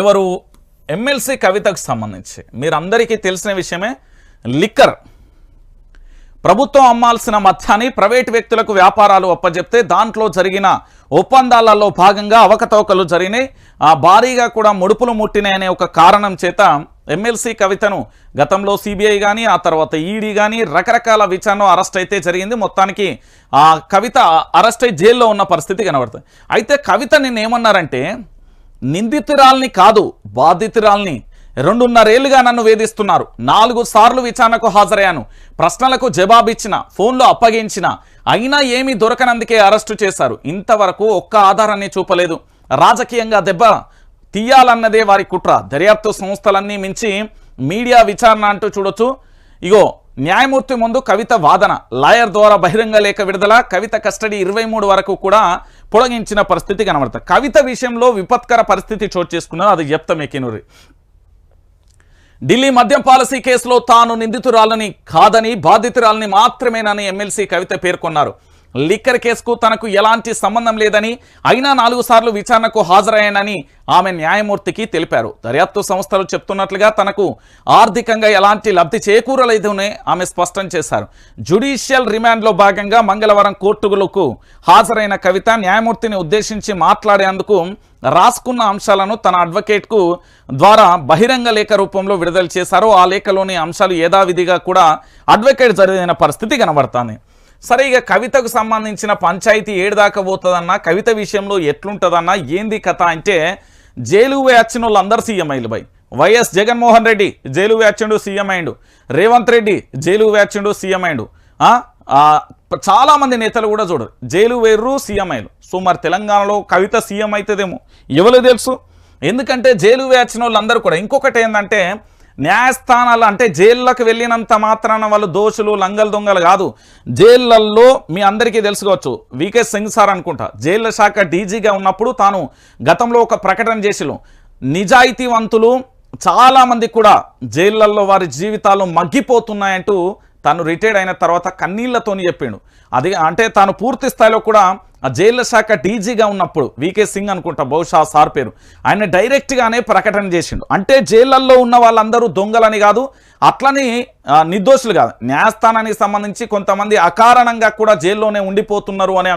ఎవరు? ఎమ్మెల్సీ కవితకు సంబంధించి. మీరందరికీ తెలిసిన విషయమే లిక్కర్. ప్రభుత్వం అమ్మాల్సిన మద్యాన్ని ప్రైవేటు వ్యక్తులకు వ్యాపారాలు అప్పజెప్తే దాంట్లో జరిగిన ఒప్పందాలలో భాగంగా అవకతవకలు జరిగినాయి. ఆ భారీగా కూడా ముడుపులు ముట్టినాయి అనే ఒక కారణం చేత ఎమ్మెల్సీ కవితను గతంలో సిబిఐ కానీ ఆ తర్వాత ఈడీ కానీ రకరకాల విచారణ అరెస్ట్ అయితే జరిగింది. మొత్తానికి ఆ కవిత అరెస్ట్ అయి జైల్లో ఉన్న పరిస్థితి కనబడుతుంది. అయితే కవిత నేనేమన్నారంటే నిందితురాల్ని కాదు బాధితురాల్ని. రెండున్నరేళ్ళుగా నన్ను వేధిస్తున్నారు. నాలుగు సార్లు విచారణకు హాజరయ్యాను. ప్రశ్నలకు జవాబిచ్చిన ఫోన్లో అప్పగించిన అయినా ఏమీ దొరకనందుకే అరెస్టు చేశారు. ఇంతవరకు ఒక్క ఆధారాన్ని చూపలేదు. రాజకీయంగా దెబ్బ తీయాలన్నదే వారి కుట్ర. దర్యాప్తు సంస్థలన్నీ మించి మీడియా విచారణ అంటూ చూడొచ్చు. ఇగో న్యాయమూర్తి ముందు కవిత వాదన. లాయర్ ద్వారా బహిరంగ లేఖ విడుదల కవిత కస్టడీ ఇరవై మూడు వరకు కూడా పొడగించిన పరిస్థితి కనబడుతుంది కవిత విషయంలో విపత్కర పరిస్థితి చోటు చేసుకున్నారు అది చెప్తా మీకినూరి ఢిల్లీ మద్యం పాలసీ కేసులో తాను నిందితురాలని కాదని బాధితురాలని మాత్రమేనని ఎమ్మెల్సీ కవిత పేర్కొన్నారు. లిక్కర్ కేసుకు తనకు ఎలాంటి సంబంధం లేదని అయినా నాలుగు సార్లు విచారణకు హాజరయ్యానని ఆమె న్యాయమూర్తికి తెలిపారు. దర్యాప్తు సంస్థలు చెప్తున్నట్లుగా తనకు ఆర్థికంగా ఎలాంటి లబ్ధి చేకూరలేదని ఆమె స్పష్టం చేశారు. జ్యుడిషియల్ రిమాండ్లో భాగంగా మంగళవారం కోర్టులకు హాజరైన కవిత న్యాయమూర్తిని ఉద్దేశించి మాట్లాడేందుకు రాసుకున్న అంశాలను తన అడ్వకేట్కు ద్వారా బహిరంగ లేఖ రూపంలో విడుదల చేశారు. ఆ లేఖలోని అంశాలు యథావిధిగా కూడా అడ్వకేట్ జరిగిన పరిస్థితి కనబడుతుంది. సరే ఇక కవితకు సంబంధించిన పంచాయతీ ఏడు దాకా పోతుందన్నా కవిత విషయంలో ఎట్లుంటుందన్నా ఏంది కథ అంటే జైలు వచ్చిన వాళ్ళందరూ సీఎం అయ్యారు బై. వైఎస్ జగన్మోహన్ రెడ్డి జైలు వేచిండు సీఎం అయిండు రేవంత్ రెడ్డి జైలు వేచిండు సీఎం అయిండు చాలామంది నేతలు కూడా చూడరు. జైలు వేర్రు సీఎం అయ్యారు సో మరి తెలంగాణలో కవిత సీఎం అవుతుందేమో ఎవరు తెలుసు? ఎందుకంటే జైలు వేచిన వాళ్ళందరూ కూడా ఇంకొకటి ఏంటంటే న్యాయస్థానాలు అంటే జైళ్ళకు వెళ్ళినంత మాత్రాన వాళ్ళు దోషులు లంగలు దొంగలు కాదు. జైళ్ళల్లో మీ అందరికీ తెలుసుకోవచ్చు. వికే సింగ్ సార్ అనుకుంటా. జైళ్ళ శాఖ డీజీగా ఉన్నప్పుడు తాను గతంలో ఒక ప్రకటన చేసిలు నిజాయితీవంతులు చాలామంది కూడా జైళ్ళల్లో వారి జీవితాలు మగ్గిపోతున్నాయంటూ తాను రిటైర్డ్ అయిన తర్వాత కన్నీళ్ళతోని చెప్పిండు. అది అంటే తాను పూర్తి స్థాయిలో కూడా ఆ జైళ్ళ శాఖ డీజీగా ఉన్నప్పుడు వికే సింగ్ అనుకుంటా బహుశా సార్ పేరు. ఆయన డైరెక్ట్గానే ప్రకటన చేసిండు. అంటే జైళ్ళల్లో ఉన్న వాళ్ళందరూ దొంగలని కాదు అట్లని నిర్దోషులు కాదు. న్యాయస్థానానికి సంబంధించి కొంతమంది అకారణంగా కూడా జైల్లోనే ఉండిపోతున్నారు అనే